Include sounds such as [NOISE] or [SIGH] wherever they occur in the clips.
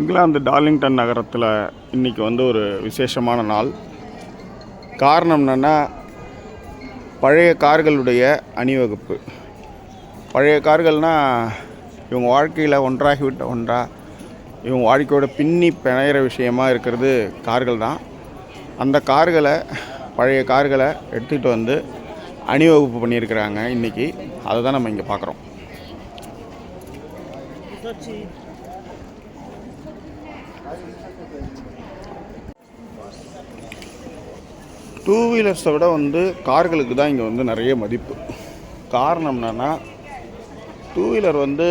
England Darlington நகரத்தில் இன்றைக்கி வந்து ஒரு விசேஷமான நாள். காரணம் என்னென்னா பழைய கார்களுடைய அணிவகுப்பு. பழைய கார்கள்னால் இவங்க வாழ்க்கையில் ஒன்றாகிவிட்ட ஒன்றா இவங்க வாழ்க்கையோட பின்னி பிணையிற விஷயமா இருக்கிறது கார்கள் தான் அந்த கார்களை பழைய கார்களை எடுத்துகிட்டு வந்து அணிவகுப்பு பண்ணியிருக்கிறாங்க இன்றைக்கி அதை தான் நம்ம இங்கே பார்க்குறோம் டூ வீலர்ஸை விட வந்து கார்களுக்கு தான் இங்கே வந்து நிறைய மதிப்பு. காரணம் என்னென்னா டூ வீலர் வந்து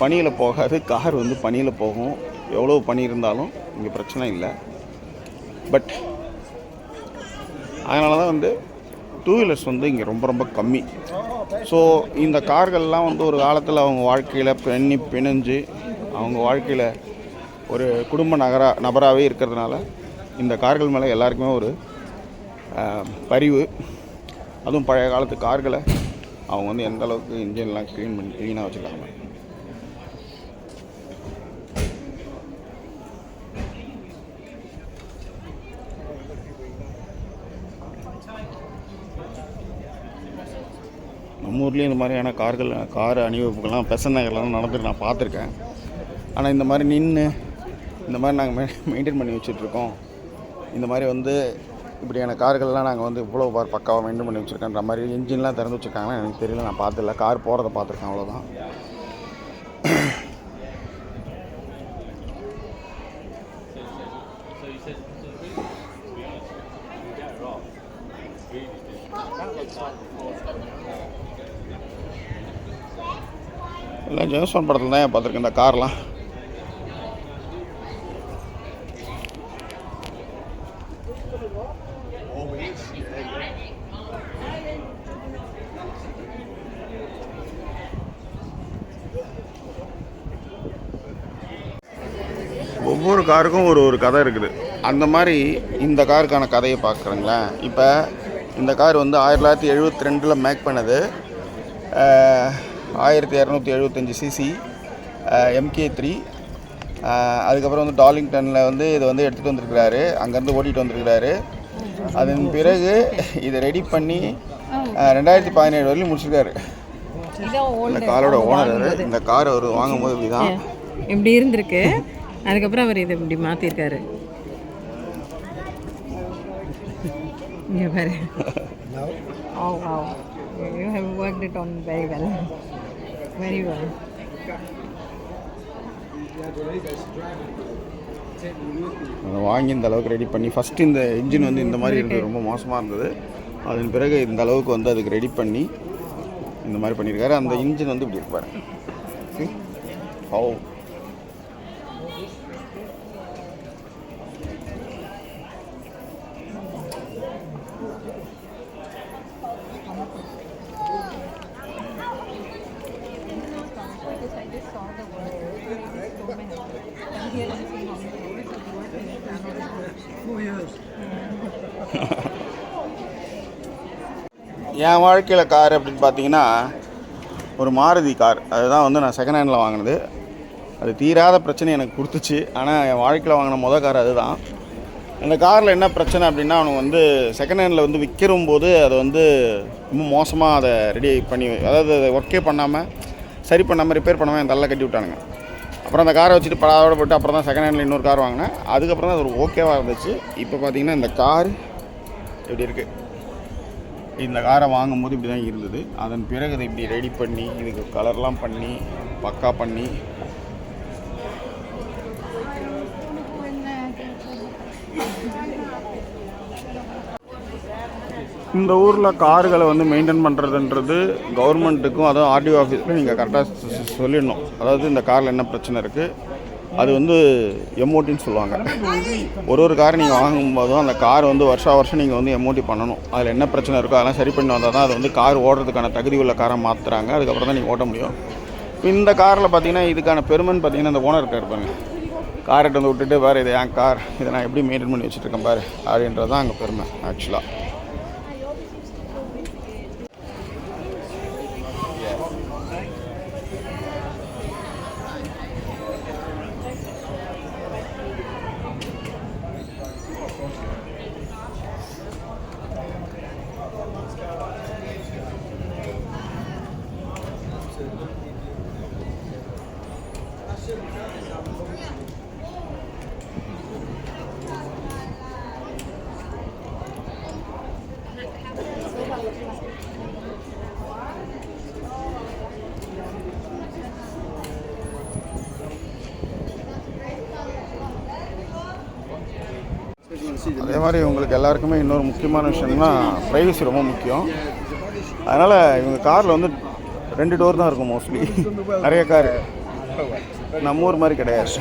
பனியில் போகாது. கார் வந்து பனியில் போகும். எவ்வளோ பனி இருந்தாலும் இங்கே பிரச்சனை இல்லை. பட் அதனால தான் வந்து டூ வீலர்ஸ் வந்து இங்கே ரொம்ப ரொம்ப கம்மி. ஸோ இந்த கார்கள்லாம் வந்து ஒரு காலத்தில் அவங்க வாழ்க்கையில் பின்னி பிணைஞ்சு அவங்க வாழ்க்கையில் ஒரு குடும்ப நகரா நபராகவே இருக்கிறதுனால இந்த கார்கள் மேலே எல்லாருக்குமே ஒரு பரிவு. அதுவும் பழைய காலத்து கார்களை அவங்க வந்து எந்த அளவுக்கு இன்ஜின்லாம் க்ளீன் பண்ணி க்ளீனாக வச்சுருக்காங்க. நம்ம ஊர்லேயும் இந்த மாதிரியான கார்கள் கார் அணிவகுப்புகள்லாம் பெசன் நகர்லாம் நடந்துட்டு நான் பார்த்துருக்கேன். ஆனால் இந்த மாதிரி நின்று இந்த மாதிரி நாங்கள் மெ மெயின்டைன் பண்ணி வச்சுட்ருக்கோம் இந்த மாதிரி வந்து இப்படியான கார்கள்லாம் நாங்கள் வந்து இவ்வளோ பார் பக்காவாக மெயின்டைன் பண்ணி வச்சுருக்கேன்ற மாதிரி இன்ஜின்லாம் திறந்து வச்சுருக்காங்கன்னா எனக்கு தெரியல நான் பார்த்துல கார் போகிறத பார்த்துருக்கேன் அவ்வளோதான் எல்லாம் ஜேம்ஸ்பான் படத்தில் தான் பார்த்துருக்கேன் இந்த கார்லாம் ஒவ்வொரு காருக்கும் ஒரு ஒரு கதை இருக்குது. அந்த மாதிரி இந்த காருக்கான கதையை பார்க்குறேங்களேன். இப்போ இந்த கார் வந்து ஆயிரத்தி தொள்ளாயிரத்தி எழுபத்தி ரெண்டில் மேக் பண்ணது ஆயிரத்தி இரநூத்தி எழுபத்தஞ்சி சிசி எம்கே த்ரீ அதுக்கப்புறம் வந்து டார்லிங்டனில் வந்து இதை வந்து எடுத்துகிட்டு வந்திருக்கிறாரு. அங்கேருந்து ஓட்டிகிட்டு வந்திருக்கிறாரு. அதன் பிறகு இதை ரெடி பண்ணி ரெண்டாயிரத்தி பதினேழு வரையிலும் முடிச்சிருக்காரு. இந்த காரோட ஓனர் இந்த கார் அவர் வாங்கும்போது இப்படி தான் இப்படி இருந்திருக்கு? அதுக்கப்புறம் அவர் இதை இப்படி மாற்றிருக்காரு இங்கே பாரு. ஓ you have worked it on very well. Very well. அதை வாங்கி இந்த அளவுக்கு ரெடி பண்ணி ஃபஸ்ட்டு இந்த இன்ஜின் வந்து இந்த மாதிரி இருந்தது ரொம்ப மோசமாக இருந்தது. அதன் பிறகு இந்த அளவுக்கு வந்து அதுக்கு ரெடி பண்ணி இந்த மாதிரி பண்ணியிருக்காரு. அந்த இன்ஜின் வந்து இப்படி இருப்பாரு ஓ என் வாழ்க்கையில் கார் அப்படின்னு பார்த்தீங்கன்னா ஒரு மாருதி கார் அதுதான் வந்து நான் செகண்ட் ஹேண்டில் வாங்கினது. அது தீராத பிரச்சனை எனக்கு கொடுத்துச்சு. ஆனால் என் வாழ்க்கையில் வாங்கின மொதல் கார் அதுதான். அந்த காரில் என்ன பிரச்சனை அப்படின்னா அவனுக்கு வந்து செகண்ட் ஹேண்டில் வந்து விற்கிறும் போது அதை வந்து ரொம்ப மோசமாக அதை ரெடி பண்ணி அதாவது அதை ஒர்க்கே பண்ணாமல் சரி பண்ணாமல் ரிப்பேர் பண்ணாமல் என் தள்ள கட்டி விட்டானுங்க. அப்புறம் அந்த காரை வச்சுட்டு படாவோட போட்டு அப்புறம் தான் செகண்ட் ஹேண்டில் இன்னொரு கார் வாங்கினேன். அதுக்கப்புறம் தான் அது ஒரு ஓகேவாக இருந்துச்சு. இப்போ பார்த்தீங்கன்னா இந்த கார் இப்படி இருக்குது இந்த காரை வாங்கும்போது இப்படி தான் இருந்தது. அதன் பிறகு இதை இப்படி ரெடி பண்ணி இதுக்கு கலர்லாம் பண்ணி பக்கா பண்ணி. இந்த ஊரில் கார்களை வந்து மெயின்டைன் பண்ணுறதுன்றது கவர்மெண்ட்டுக்கும் அதுவும் ஆர்டிஓ ஆஃபீஸில் நீங்கள் கரெக்டாக சொல்லிடணும். அதாவது இந்த காரில் என்ன பிரச்சனை இருக்குது அது வந்து எம்ஓட்டின்னு சொல்லுவாங்க. ஒரு ஒரு கார் நீங்கள் வாங்கும்போதும் அந்த கார் வந்து வருஷா வருஷம் நீங்கள் வந்து எம்ஓடி பண்ணணும். அதில் என்ன பிரச்சனை இருக்கோ அதெல்லாம் சரி பண்ணி வந்தால் தான் அது வந்து கார் ஓடுறதுக்கான தகுதி உள்ள காரை மாற்றுறாங்க அதுக்கப்புறம் தான் நீங்கள் ஓட்ட முடியும். இப்போ இந்த காரில் பார்த்தீங்கன்னா இதுக்கான பெருமைன்னு பார்த்தீங்கன்னா இந்த ஓனர் இருக்கார் பாருங்க. கார் வந்து விட்டுட்டு பாரு இது என் கார்? இதை நான் எப்படி மெயின்டைன் பண்ணி வச்சுருக்கேன் பாரு. அப்படின்றது தான் அங்கே பெருமை ஆக்சுவலாக அதே மாதிரி உங்களுக்கு எல்லாருக்குமே இன்னொரு முக்கியமான விஷயம்னா ப்ரைவசி ரொம்ப முக்கியம். அதனால் இவங்க காரில் வந்து ரெண்டு டோர் தான் இருக்கும் மோஸ்ட்லி நிறைய கார் நம்ம ஊர் மாதிரி கிடையாது.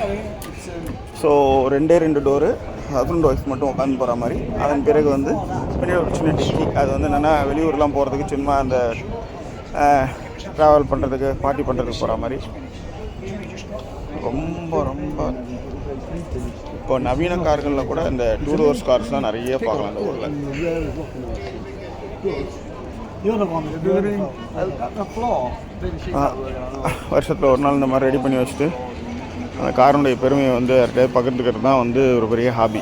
ஸோ ரெண்டே ரெண்டு டோரு ஹஸ்பண்ட் ஒய்ஃப் மட்டும் உட்காந்து போகிற மாதிரி. அதன் பிறகு வந்து பெரிய ஒரு சின்ன டிக்கி அது வந்து என்னென்னா வெளியூர்லாம் போகிறதுக்கு சும்மா அந்த ட்ராவல் பண்ணுறதுக்கு பார்ட்டி பண்ணுறதுக்கு போகிற மாதிரி. ரொம்ப ரொம்ப இப்போ நவீன கார்களில் கூட இந்த டூ டோர்ஸ் கார்ஸ் தான் நிறைய பார்க்கலாம் இந்த ஊரில். வருஷத்தில் ஒரு நாள் இந்த மாதிரி ரெடி பண்ணி வச்சுட்டு அந்த காரனுடைய பெருமையை வந்து யார்கிட்டயே பகிர்ந்துக்கிறது தான் வந்து ஒரு பெரிய ஹாபி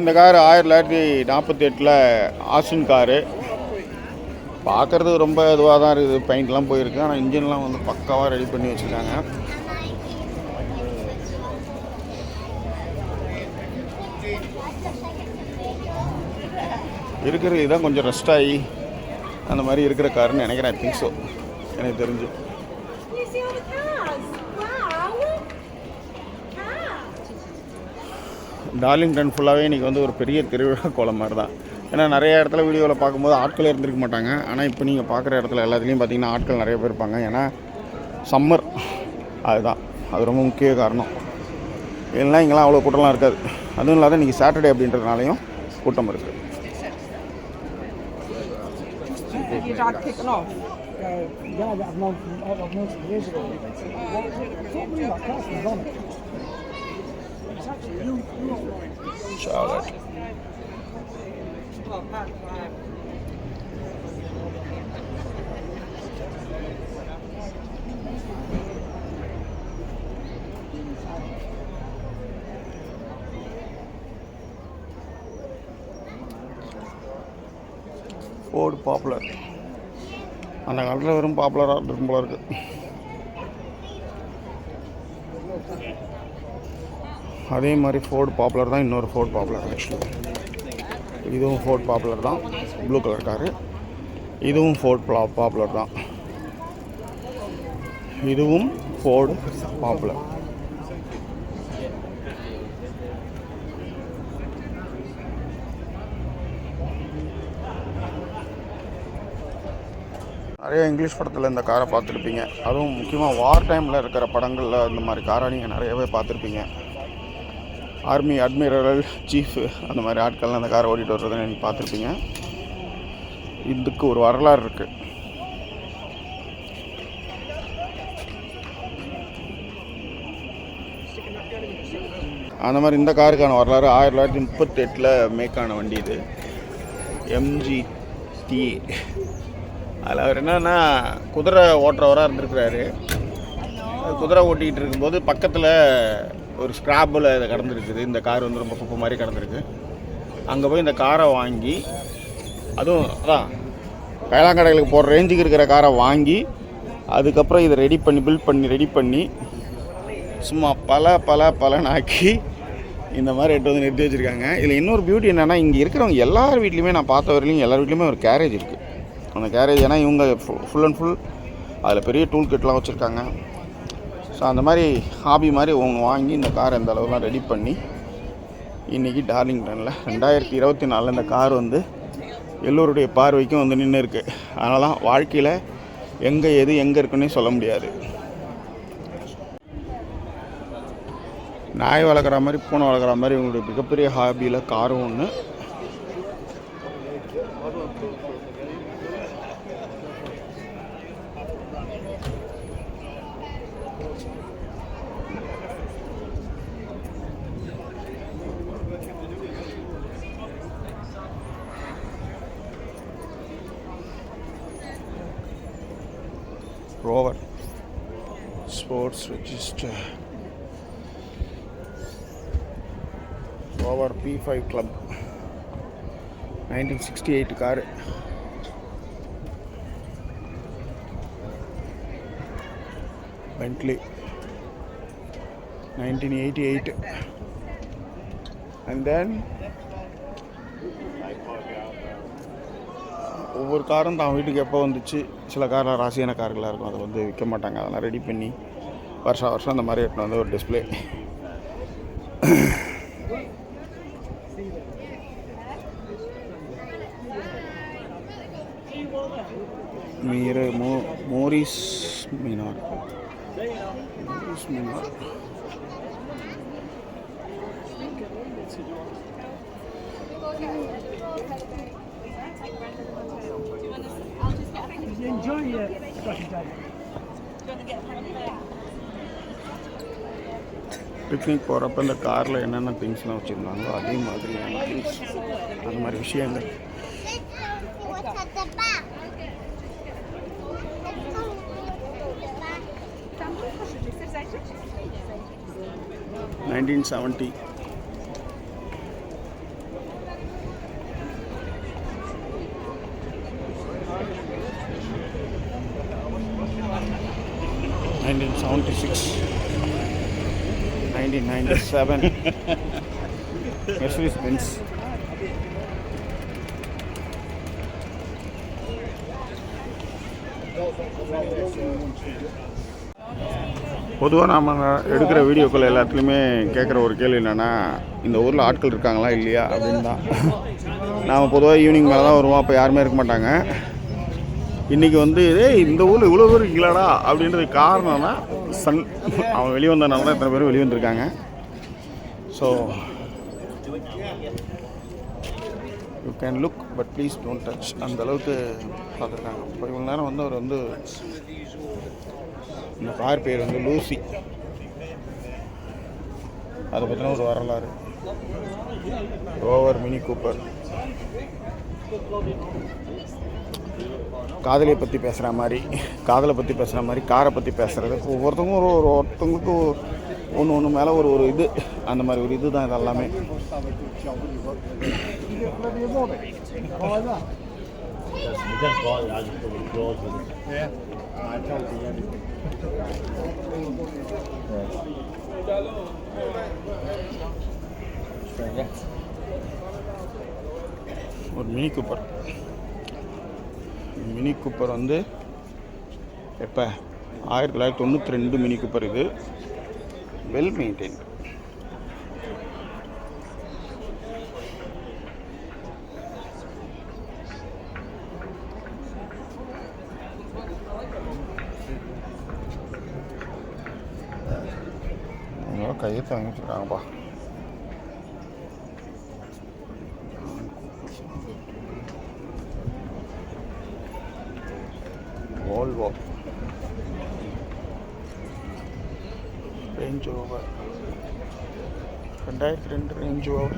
இந்த கார் ஆயிரத்தி தொள்ளாயிரத்தி நாற்பத்தி எட்டில் ஆசின் காரு. பார்க்குறது ரொம்ப இதுவாக தான் இருக்குது பெயிண்ட்லாம் போயிருக்கு. ஆனால் இன்ஜின்லாம் வந்து பக்காவாக ரெடி பண்ணி வச்சுருக்காங்க. இருக்கிறது இதான் கொஞ்சம் ரெஸ்ட் ஆகி அந்த மாதிரி இருக்கிற காருன்னு நினைக்கிறேன் திங்க் ஸோ எனக்கு தெரிஞ்சு. டார்லிங்டன் ஃபுல்லாகவே இன்றைக்கி வந்து ஒரு பெரிய திருவிழா கோலம் மாதிரி தான். ஏன்னா நிறைய இடத்துல வீடியோவில் பார்க்கும்போது ஆட்கள் இருந்திருக்க மாட்டாங்க. ஆனால் இப்போ நீங்கள் பார்க்குற இடத்துல எல்லாத்துலேயும் பார்த்தீங்கன்னா ஆட்கள் நிறைய பேர் இருப்பாங்க. ஏன்னா சம்மர் அதுதான். அது ரொம்ப முக்கிய காரணம். இல்லைன்னா இங்கெல்லாம் அவ்வளோ கூட்டம்லாம் இருக்காது. அதுவும் இல்லாத இன்றைக்கி சாட்டர்டே அப்படின்றதுனாலையும் கூட்டம் இருக்குது like your kicking off. Uh, yeah, I've known, I've known some years ago. Charlotte. Ford Popular. அந்த காலத்தில் வெறும் பாப்புலராக இருக்கும் போல இருக்குது அதே மாதிரி ஃபோர்டு பாப்புலர் தான் இன்னொரு ஃபோர்ட் பாப்புலர் ஆக்சுவலி இதுவும் ஃபோர்ட் பாப்புலர் தான் ப்ளூ கலர் காரு இதுவும் ஃபோர்ட் பாப்புலர் தான். இதுவும் ஃபோர்டு பாப்புலர் நிறைய இங்கிலீஷ் படத்தில் இந்த காரை பார்த்துருப்பீங்க. அதுவும் முக்கியமாக வார் டைமில் இருக்கிற படங்களில் இந்த மாதிரி காரை நீங்கள் நிறையவே பார்த்துருப்பீங்க. ஆர்மி அட்மிரல் சீஃப் அந்த மாதிரி ஆட்கள்லாம் அந்த காரை ஓட்டிகிட்டு வர்றதை நீங்கள் பார்த்துருப்பீங்க. இதுக்கு ஒரு வரலாறு இருக்குது அந்த மாதிரி இந்த காருக்கான வரலாறு ஆயிரத்தி தொள்ளாயிரத்தி முப்பத்தெட்டில் மேக்கான வண்டி இது. எம்ஜி டி அதில் அவர் என்னன்னா குதிரை ஓட்டுறவராக இருந்திருக்கிறாரு. குதிரை ஓட்டிக்கிட்டு இருக்கும்போது பக்கத்தில் ஒரு ஸ்க்ராப்பில் இது கடந்திருக்குது. இந்த கார் வந்து ரொம்ப குப்பை மாதிரி கடந்திருக்கு. அங்கே போய் இந்த காரை வாங்கி அதுவும் அதான் வேளாங்கடைகளுக்கு போகிற ரேஞ்சுக்கு இருக்கிற காரை வாங்கி அதுக்கப்புறம் இதை ரெடி பண்ணி பில்ட் பண்ணி ரெடி பண்ணி சும்மா பல பல பலன் ஆக்கி இந்த மாதிரி எட்டு வந்து நிறுத்தி வச்சுருக்காங்க. இதில் இன்னொரு பியூட்டி என்னென்னா இங்கே இருக்கிறவங்க எல்லார் வீட்லேயுமே நான் பார்த்த வரையிலையும் எல்லார் வீட்லேயுமே ஒரு கேரேஜ் இருக்குது அந்த கேரேஜ் ஏன்னா இவங்க ஃபுல் அண்ட் ஃபுல் அதில் பெரிய டூல் கிட்லாம் வச்சுருக்காங்க. ஸோ அந்த மாதிரி ஹாபி மாதிரி ஒன்று வாங்கி இந்த கார் இந்த அளவுலாம் ரெடி பண்ணி இன்றைக்கி டார்லிங்டனில் ரெண்டாயிரத்தி இருபத்தி நாலில் இந்த கார் வந்து எல்லோருடைய பார்வைக்கும் வந்து நின்று இருக்குது அதனால தான் வாழ்க்கையில் எங்கே எது எங்கே இருக்குன்னே சொல்ல முடியாது. நாய் வளர்க்குற மாதிரி பூனை வளர்க்குற மாதிரி இவங்களுடைய மிகப்பெரிய ஹாபியில் காரும் ஒன்று Rover let's register. Rover P five club nineteen sixty eight car then nineteen eighty eight and then ஒவ்வொரு காரும் தான் வீட்டுக்கு எப்போ வந்துச்சு? சில காரில் ராசியான கார்களாக இருக்கும். அதை வந்து விற்க மாட்டாங்க. அதெல்லாம் ரெடி பண்ணி வருஷம் வருஷம் இந்த மாதிரி எட்டுனு வந்து ஒரு டிஸ்பிளே மீரு மோ Morris Minor. Morris Minor. Enjoy your day. Picnic போகிறப்ப இந்த காரில் என்னென்ன திங்ஸ்லாம் வச்சுருந்தாங்களோ அதே மாதிரியான திங்ஸ் அந்த மாதிரி விஷயங்கள். Nineteen seventy nineteen seventy six ninety seven Mercedes Benz பொதுவாக நாம் எடுக்கிற வீடியோக்கள் எல்லாத்துலேயுமே கேட்குற ஒரு கேள்வி என்னென்னா இந்த ஊரில் ஆட்கள் இருக்காங்களா இல்லையா அப்படின்னு தான். நாம் பொதுவாக ஈவினிங் மேலே தான் வருவோம் அப்போ யாருமே இருக்க மாட்டாங்க. இன்றைக்கி வந்து ஏய் இந்த ஊரில் இவ்வளோ பேர் இருக்கலாடா அப்படின்றது காரணம்னா சன் அவன் வெளியே வந்தனால தான் இத்தனை பேர் வெளியே வந்திருக்காங்க. So you can look but please don't touch அந்த அளவுக்கு பார்த்துருக்காங்க. இப்போ இவ்வளோ நேரம் வந்து அவர் வந்து இந்த கார் பேர் வந்து லூசி. அதை பற்றின ஒரு வரலாறு. ரோவர் மினி கூப்பர் காதலியை பற்றி பேசுகிற மாதிரி காதலை பற்றி பேசுகிற மாதிரி காரை பற்றி பேசுகிறது ஒவ்வொருத்தவங்க ஒரு ஒரு ஒருத்தவங்களுக்கு ஒன்று ஒன்று மேலே ஒரு ஒரு இது அந்த மாதிரி ஒரு இது தான் இது எல்லாமே. ஒரு மினி கூப்பர் மினி கூப்பர் வந்து எப்போ? ஆயிரத்தி தொள்ளாயிரத்தி தொண்ணூற்றி ரெண்டு மினி கூப்பர் இது வெல் மெயின்டைன் கையை தங்கிட்டு வச்சுருக்காங்கப்பா ரேஞ்ச் ஓவர் ரெண்டாயிரத்தி ரெண்டு ரேஞ்ச் ஓவர்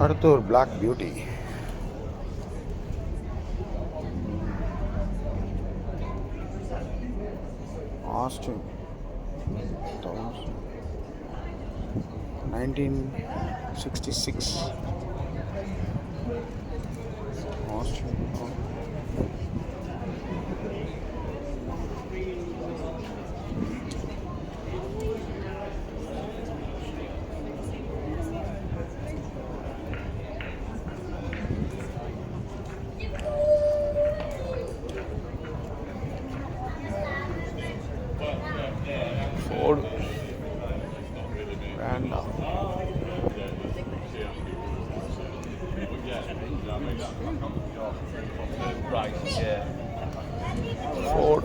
அடுத்து ஒரு Black beauty costing thousand 1966 costing Ford.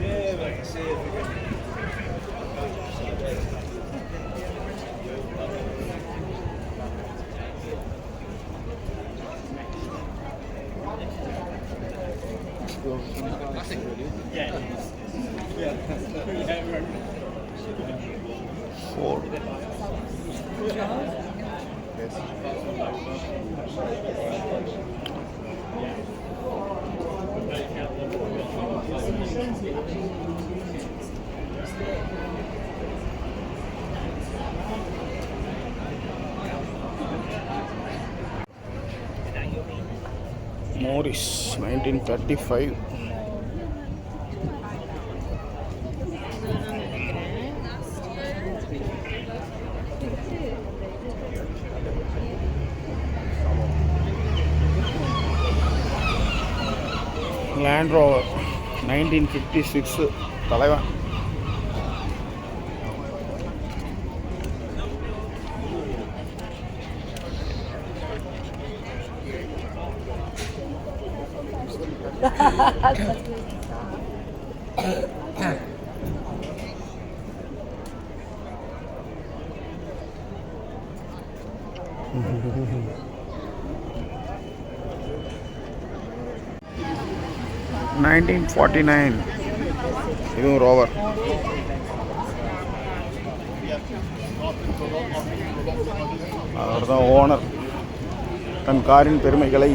Yeah, like I said, Morris nineteen thirty five Land Rover nineteen fifty six தலைவன். ஃபார்ட்டி நைன் இதுவும் ரோவர் அவர் தான் ஓனர் தன் காரின் பெருமைகளை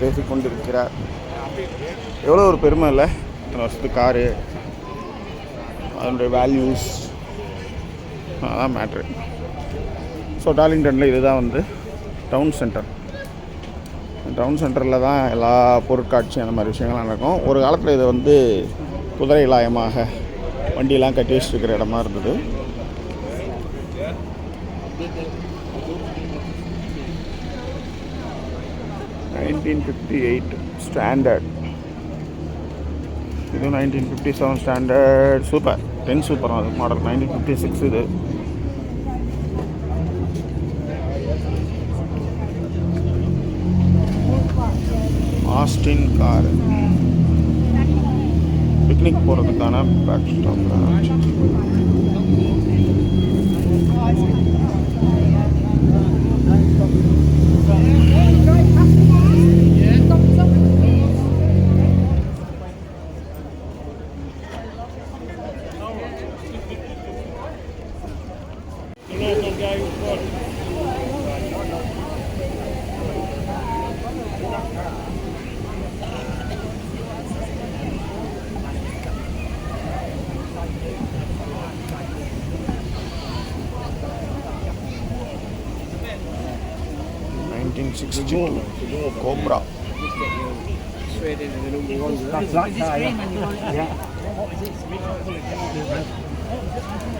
பேசிக்கொண்டிருக்கிறார் எவ்வளோ ஒரு பெருமை இல்லை? இத்தனை வருஷத்துக்கு காரு அதனுடைய வேல்யூஸ் அதான் மேட்ரு ஸோ டார்லிங்டனில் இதுதான் வந்து டவுன் சென்டர் டவுன் சென்டரில் தான் எல்லா பொருட்காட்சி அந்த மாதிரி விஷயங்கள்லாம் நடக்கும். ஒரு காலத்தில் இது வந்து குதிரை லாயமாக வண்டியெலாம் கட்டி வச்சுருக்கிற இடமா இருந்தது. நைன்டீன் ஃபிஃப்டி எயிட் ஸ்டாண்டர்ட் இது nineteen fifty seven standard super ten super அது மாடல் நைன்டீன் ஃபிஃப்டி சிக்ஸ் இது. ஆஸ்டின் கார் பிக்னிக் போகிறதுக்கான back stop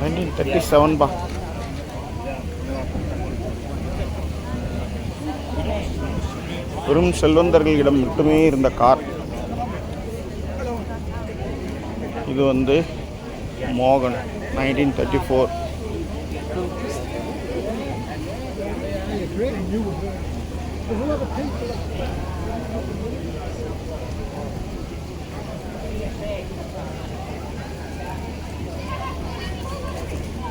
nineteen thirty seven பா பெரும் செல்வந்தர்களிடம் மட்டுமே இருந்த கார். இது வந்து மோகன் நைன்டீன் தேர்ட்டி ஃபோர்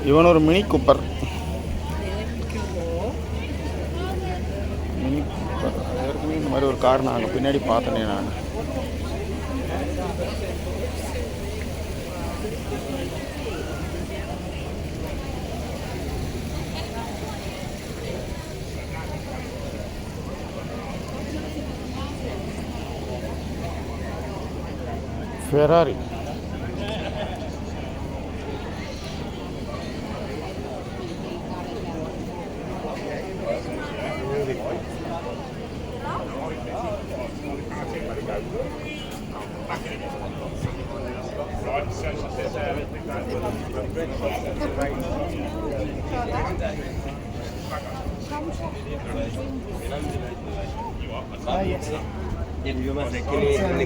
இவன் ஒரு மினி குப்பர். Mini super. ஏற்கனவே இந்த மாதிரி ஒரு கார் நான் அங்கே பின்னாடி பார்த்தேனே நான். Ferrari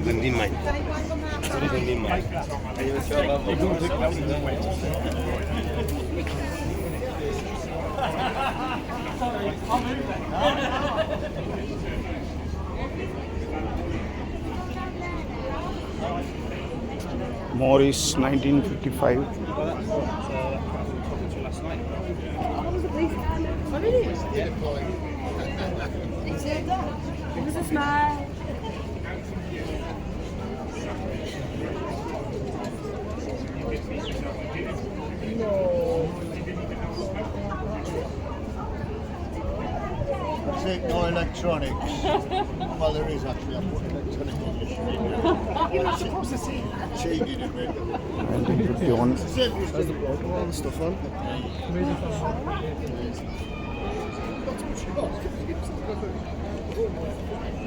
döndüğüm mine. Geri döndüğüm. Morris 1955. What is it? It's a smile. Take no electronics. [LAUGHS] well, there is actually. I put electronic on the screen. You're not supposed to see. Cheated a bit. It's the trouble and all the stuff on. Yeah.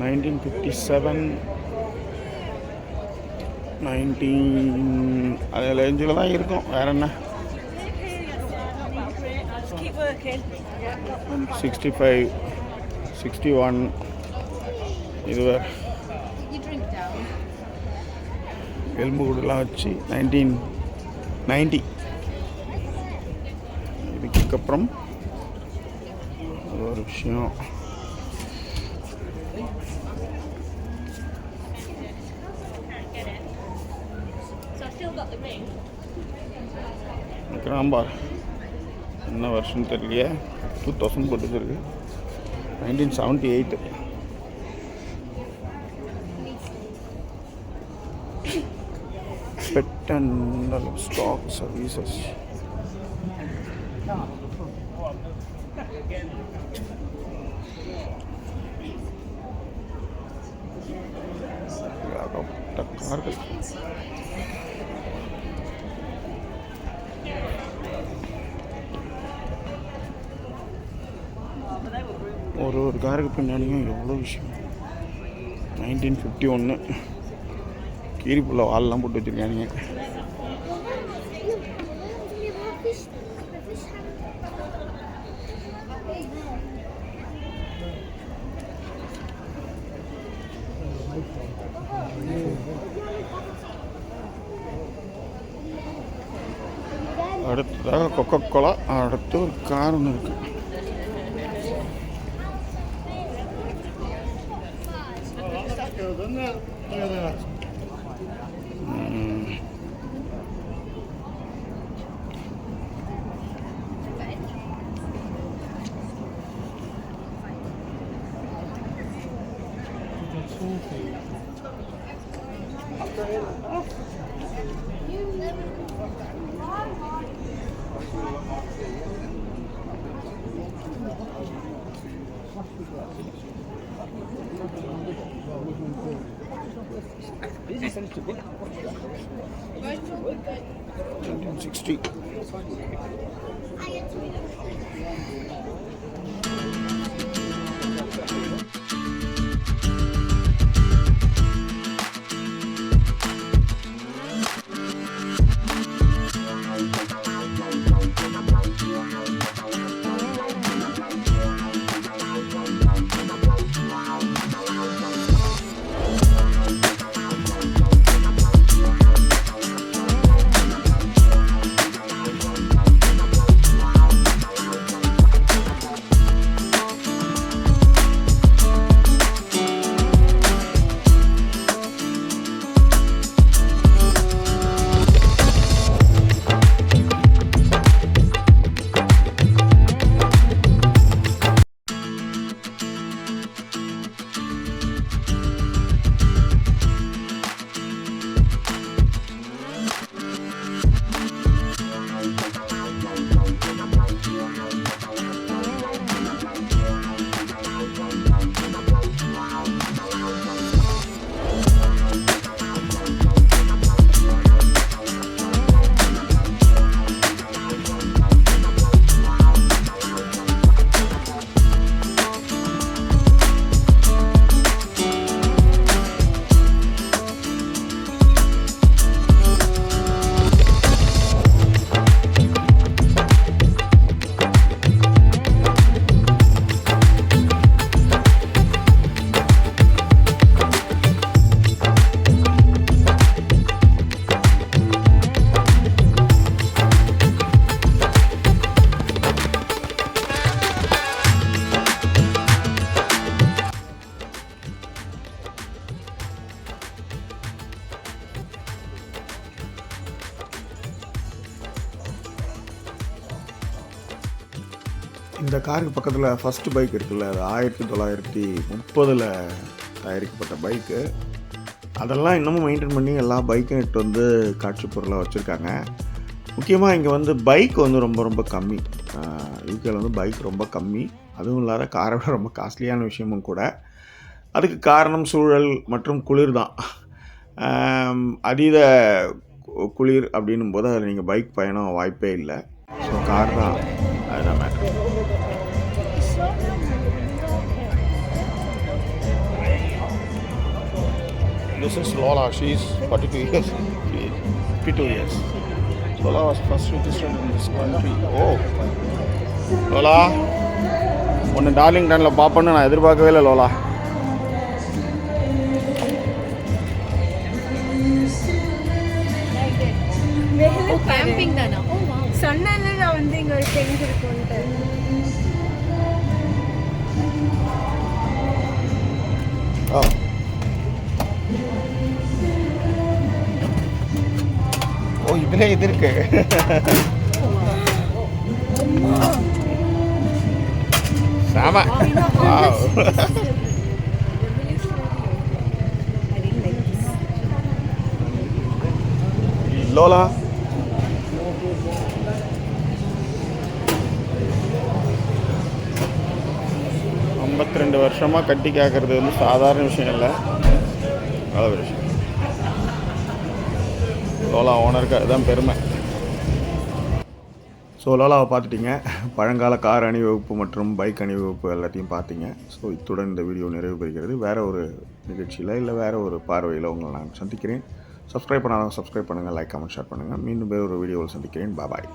1957 nineteen fifty அது ரேஞ்சில் தான் இருக்கும். வேற என்ன? Sixty five sixty one இது வேற. எலும்பு கூடலாம் வச்சு நைன்டீன் நைன்டி. இதுக்கப்புறம் அது ஒரு விஷயம். Still got the ring. நிற்கிறான் பார் என்ன வருஷம் தெரியலையே டூ தௌசண்ட் போட்டுருக்கு nineteen seventy eight bed and stock services கார்கள் ஒரு ஒரு காருக்கு பின்னாடியும் எவ்வளோ விஷயம்? நைன்டீன் ஃபிஃப்டி ஒன்று கீரிப்புள்ள வால்லாம் போட்டு வச்சுருக்கானுங்க. அடுத்ததாக கொக்கோ கோலா அடுத்து ஒரு கார் ஒன்று இருக்குது 1960. பார்க்கு பக்கத்தில் ஃபஸ்ட்டு பைக் இருக்குல்ல அது ஆயிரத்தி தொள்ளாயிரத்தி முப்பதில் தயாரிக்கப்பட்ட பைக்கு அதெல்லாம் இன்னமும் மெயின்டைன் பண்ணி எல்லா பைக்கும் இட்டு வந்து காட்சி பொருளாக வச்சுருக்காங்க. முக்கியமாக இங்கே வந்து பைக் வந்து ரொம்ப ரொம்ப கம்மி. யூகேல வந்து பைக் ரொம்ப கம்மி. அதுவும் இல்லாத காரை விட ரொம்ப காஸ்ட்லியான விஷயமும் கூட. அதுக்கு காரணம் சூழல் மற்றும் குளிர் தான். அதீத குளிர் அப்படின்னும் போது அதில் நீங்கள் பைக் பயணம் வாய்ப்பே இல்லை. ஸோ கார் தான் அதுதான் matter This is Lola. She's 42 years. She is 52 years. Lola was first registered in this country. Oh. Lola ஒன்று டார்லிங்டனில் பார்ப்பேன்னு நான் எதிர்பார்க்கவே இல்லை லோலா கேம்பிங் தானா சொன்னேன்ல நான் வந்து இங்க ஒரு டென்ட் இருக்கும்ட்டு ஓ ஓ இதுல இது இருக்கு. சாம. லோலா. ஐம்பத்தி ரெண்டு வருஷமாக கட்டி கேட்கறது வந்து சாதாரண விஷயம் இல்லை. நல்ல விஷயம். லோலா ஓனருக்கு அதுதான் பெருமை. ஸோ லோலாவை பார்த்துட்டிங்க. பழங்கால கார் அணிவகுப்பு மற்றும் பைக் அணிவகுப்பு எல்லாத்தையும் பார்த்தீங்க. ஸோ இத்துடன் இந்த வீடியோ நிறைவு பெறுகிறது. வேறு ஒரு நிகழ்ச்சியில் இல்லை வேறு ஒரு பார்வையில் உங்களை நான் சந்திக்கிறேன். சப்ஸ்கிரைப் பண்ணாதவங்க சப்ஸ்கிரைப் பண்ணுங்கள் லைக் கமெண்ட் ஷேர் பண்ணுங்கள் மீண்டும் வேறு ஒரு வீடியோவில் சந்திக்கிறேன். பாபாய்